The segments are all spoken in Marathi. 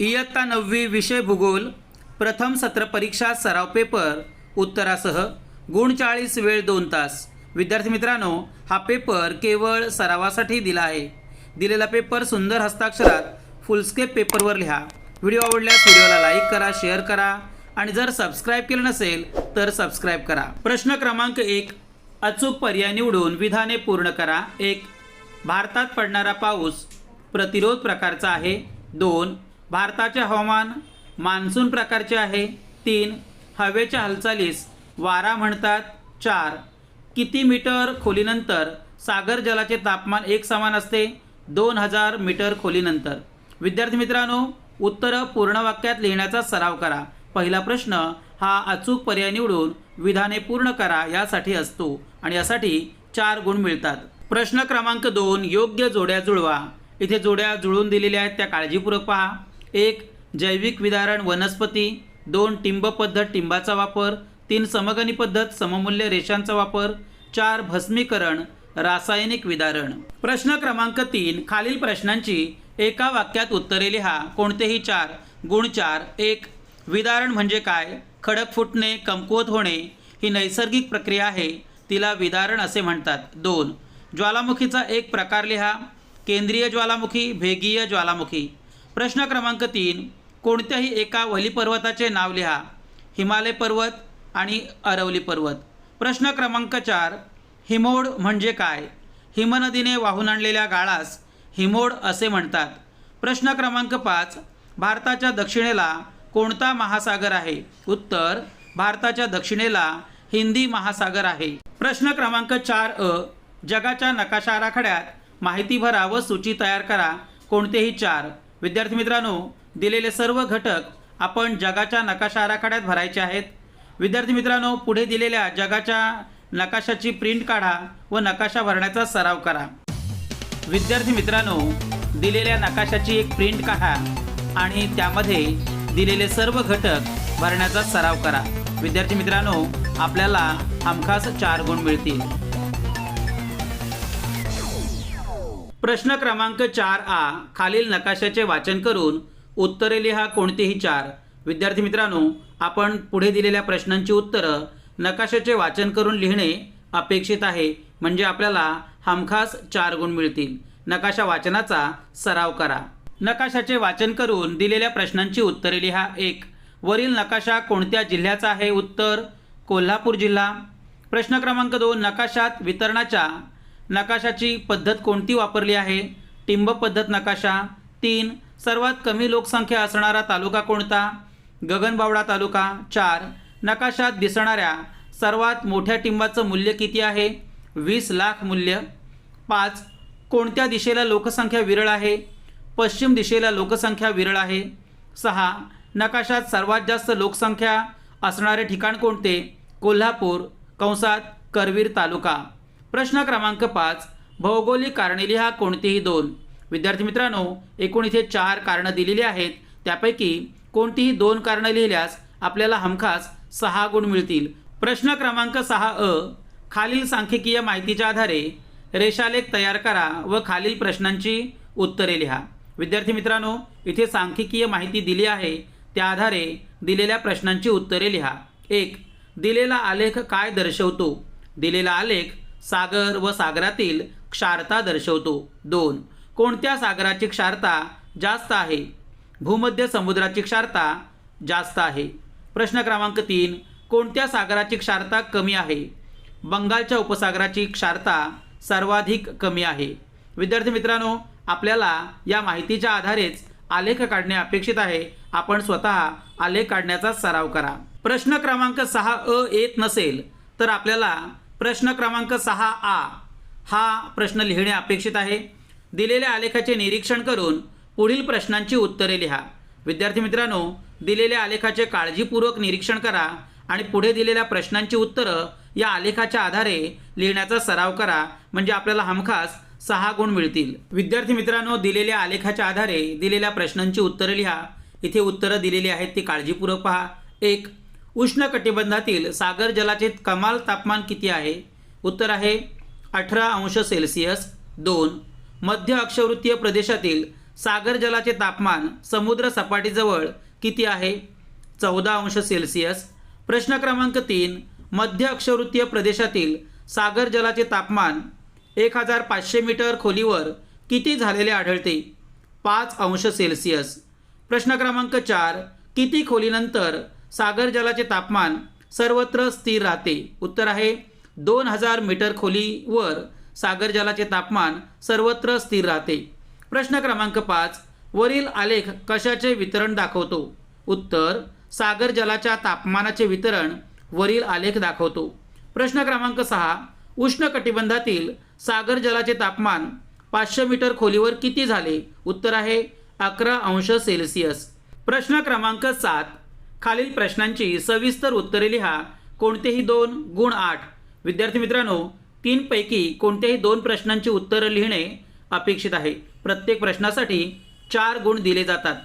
इयत्ता नववी विषय भूगोल प्रथम सत्र परीक्षा सराव पेपर उत्तरासह गुणचाळीस वेळ दोन तास. विद्यार्थी मित्रांनो हा पेपर केवळ सरावासाठी दिला आहे. दिलेला पेपर सुंदर हस्ताक्षरात फुलस्केप पेपरवर लिहा. व्हिडिओ आवडल्यास व्हिडिओला लाईक करा शेअर करा आणि जर सबस्क्राईब केलं नसेल तर सबस्क्राईब करा. प्रश्न क्रमांक एक अचूक पर्याय निवडून विधाने पूर्ण करा. एक भारतात पडणारा पाऊस प्रतिरोध प्रकारचा आहे. दोन भारताचे हवामान मान्सून प्रकारचे आहे. तीन हवेच्या हालचालीस. वारा म्हणतात चार. किती मीटर खोलीनंतर सागर जलाचे तापमान एक समान असते? दोन हजार मीटर खोलीनंतर. विद्यार्थी मित्रांनो उत्तरं पूर्ण वाक्यात लिहिण्याचा सराव करा. पहिला प्रश्न हा अचूक पर्याय निवडून विधाने पूर्ण करा यासाठी असतो. आणि यासाठी चार गुण मिळतात. प्रश्न क्रमांक दोन योग्य जोड्या जुळवा. इथे जोड्या जुळून दिलेल्या आहेत त्या काळजीपूर्वक पहा. एक जैविक विदारण वनस्पती. दोन टिंब पद्धत टिंबाचा वापर. तीन समगनी पद्धत सममूल्य रेषांचा वापर. चार भस्मीकरण रासायनिक विदारण. प्रश्न क्रमांक तीन खालील प्रश्नांची एका वाक्यात उत्तरे लिहा. कोणतेही चार गुण चार. एक विदारण म्हणजे काय? खडक फुटणे कमकुवत होणे ही नैसर्गिक प्रक्रिया आहे. तिला विदारण असे म्हणतात. दोन ज्वालामुखीचा एक प्रकार लिहा. केंद्रीय ज्वालामुखी भेगीय ज्वालामुखी. प्रश्न क्रमांक तीन कोणत्याही एका वली पर्वताचे नाव लिहा. हिमालय पर्वत आणि अरवली पर्वत. प्रश्न क्रमांक चार हिमोड म्हणजे काय? हिमनदीने वाहून आणलेल्या गाळास हिमोड असे म्हणतात. प्रश्न क्रमांक पाच भारताच्या दक्षिणेला कोणता महासागर आहे? उत्तर भारताच्या दक्षिणेला हिंदी महासागर आहे. प्रश्न क्रमांक चार अ जगाच्या नकाशा आराखड्यात माहिती भरा व सूची तयार करा. कोणतेही चार. विद्यार्थी मित्रांनो दिलेले सर्व घटक आपण जगाच्या नकाशा आराखड्यात भरायचे आहेत. विद्यार्थी मित्रांनो पुढे दिलेल्या जगाच्या नकाशाची प्रिंट काढा व नकाशा भरण्याचा सराव करा. विद्यार्थी मित्रांनो दिलेल्या नकाशाची एक प्रिंट काढा आणि त्यामध्ये दिलेले सर्व घटक भरण्याचा सराव करा. विद्यार्थी मित्रांनो आपल्याला हमखास चार गुण मिळतील. प्रश्न क्रमांक चार आ खालील नकाशाचे वाचन करून उत्तरे लिहा कोणतेही चार. विद्यार्थी मित्रांनो आपण पुढे दिलेल्या प्रश्नांची उत्तरं नकाशाचे वाचन करून लिहिणे अपेक्षित आहे. म्हणजे आपल्याला हमखास चार गुण मिळतील. नकाशा वाचनाचा सराव करा. नकाशाचे वाचन करून दिलेल्या प्रश्नांची उत्तरे लिहा. एक वरील नकाशा कोणत्या जिल्ह्याचा आहे? उत्तर कोल्हापूर जिल्हा. प्रश्न क्रमांक दोन नकाशात वितरणाच्या नकाशाची पद्धत कोणती वापरली आहे? टिंब पद्धत नकाशा. तीन सर्वात कमी लोकसंख्या असणारा तालुका कोणता? गगनबावडा तालुका. चार नकाशात दिसणाऱ्या सर्वात मोठ्या टिंबाचं मूल्य किती आहे? वीस लाख मूल्य. पाच कोणत्या दिशेला लोकसंख्या विरळ आहे? पश्चिम दिशेला लोकसंख्या विरळ आहे. सहा नकाशात सर्वात जास्त लोकसंख्या असणारे ठिकाण कोणते? कोल्हापूर कंसात करवीर तालुका. प्रश्न क्रमांक पाच. भौगोलिक कारणे लिहा कोणतीही दोन. विद्यार्थी मित्रांनो एकूण इथे चार कारणं दिलेली आहेत. त्यापैकी कोणतीही दोन कारणं लिहिल्यास आपल्याला हमखास सहा गुण मिळतील. प्रश्न क्रमांक सहा अ. खालील सांख्यिकीय माहितीच्या आधारे रेषालेख तयार करा व खालील प्रश्नांची उत्तरे लिहा. विद्यार्थी मित्रांनो इथे सांख्यिकीय माहिती दिली आहे. त्या आधारे दिलेल्या प्रश्नांची उत्तरे लिहा. एक. दिलेला आलेख काय दर्शवतो? दिलेला आलेख सागर व सागरातील क्षारता दर्शवतो. दोन. कोणत्या सागराची क्षारता जास्त आहे? भूमध्य समुद्राची क्षारता जास्त आहे. प्रश्न क्रमांक तीन. कोणत्या सागराची क्षारता कमी आहे? बंगालच्या उपसागराची क्षारता सर्वाधिक कमी आहे. विद्यार्थी मित्रांनो आपल्याला या माहितीच्या आधारेच आलेख काढणे अपेक्षित आहे. आपण स्वतः आलेख काढण्याचा सराव करा. प्रश्न क्रमांक सहा अ येत नसेल तर आपल्याला प्रश्न क्रमांक सहा आ हा प्रश्न लिहिणे अपेक्षित आहे. दिलेल्या आलेखाचे निरीक्षण करून पुढील प्रश्नांची उत्तरे लिहा. विद्यार्थी मित्रांनो दिलेल्या आलेखाचे काळजीपूर्वक निरीक्षण करा आणि पुढे दिलेल्या प्रश्नांची उत्तरं या आलेखाच्या आधारे लिहिण्याचा सराव करा म्हणजे आपल्याला हमखास सहा गुण मिळतील. विद्यार्थी मित्रांनो दिलेल्या आलेखाच्या आधारे दिलेल्या प्रश्नांची उत्तरं लिहा. इथे उत्तरं दिलेली आहेत ती काळजीपूर्वक पहा. एक उष्ण कटिबंधातील सागर जलाचे कमाल तापमान किती आहे? उत्तर आहे अठरा अंश सेल्सिअस. दोन मध्य अक्षवृत्तीय प्रदेशातील सागर जलाचे तापमान समुद्र सपाटीजवळ किती आहे? चौदा अंश सेल्सिअस. प्रश्न क्रमांक तीन मध्य अक्षवृत्तीय प्रदेशातील सागर जलाचे तापमान एक हजार पाचशे मीटर खोलीवर किती झालेले आढळते? पाच अंश सेल्सिअस. प्रश्न क्रमांक चार किती खोलीनंतर सागर जलाचे तापमान सर्वत्र स्थिर राहते. उत्तर आहे दोन हजार मीटर खोलीवर सागर जलाचे तापमान सर्वत्र स्थिर राहते. प्रश्न क्रमांक पाच वरील आलेख कशाचे वितरण दाखवतो? उत्तर सागर जलाच्या तापमानाचे वितरण वरील आलेख दाखवतो. प्रश्न क्रमांक सहा उष्णकटिबंधातील सागर जलाचे तापमान पाचशे मीटर खोलीवर किती झाले? उत्तर आहे अकरा अंश सेल्सिअस. प्रश्न क्रमांक सात खालील प्रश्नांची सविस्तर उत्तरे लिहा. कोणतेही दोन गुण आठ. विद्यार्थी मित्रांनो तीनपैकी कोणत्याही दोन प्रश्नांची उत्तरं लिहिणे अपेक्षित आहे. प्रत्येक प्रश्नासाठी चार गुण दिले जातात.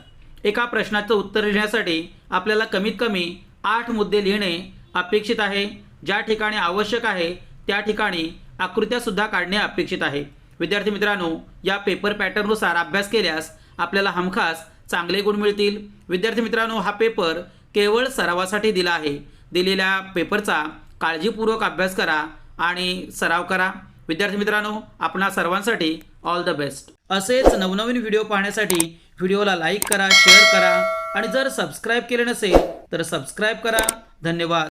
एका प्रश्नाचं उत्तर लिहिण्यासाठी आपल्याला कमीत कमी आठ मुद्दे लिहिणे अपेक्षित आहे. ज्या ठिकाणी आवश्यक आहे त्या ठिकाणी आकृत्यासुद्धा काढणे अपेक्षित आहे. विद्यार्थी मित्रांनो या पेपर पॅटर्ननुसार अभ्यास केल्यास आपल्याला हमखास चांगले गुण मिळतील. विद्यार्थी मित्रांनो हा पेपर केवळ सरावासाठी दिला आहे. दिलेल्या पेपरचा काळजीपूर्वक अभ्यास करा आणि सराव करा. विद्यार्थी मित्रांनो आपणा सर्वांसाठी ऑल द बेस्ट असेच नवनवीन व्हिडिओ पाहण्यासाठी व्हिडिओला लाईक करा शेअर करा आणि जर सबस्क्राईब केले नसेल तर सबस्क्राईब करा. धन्यवाद.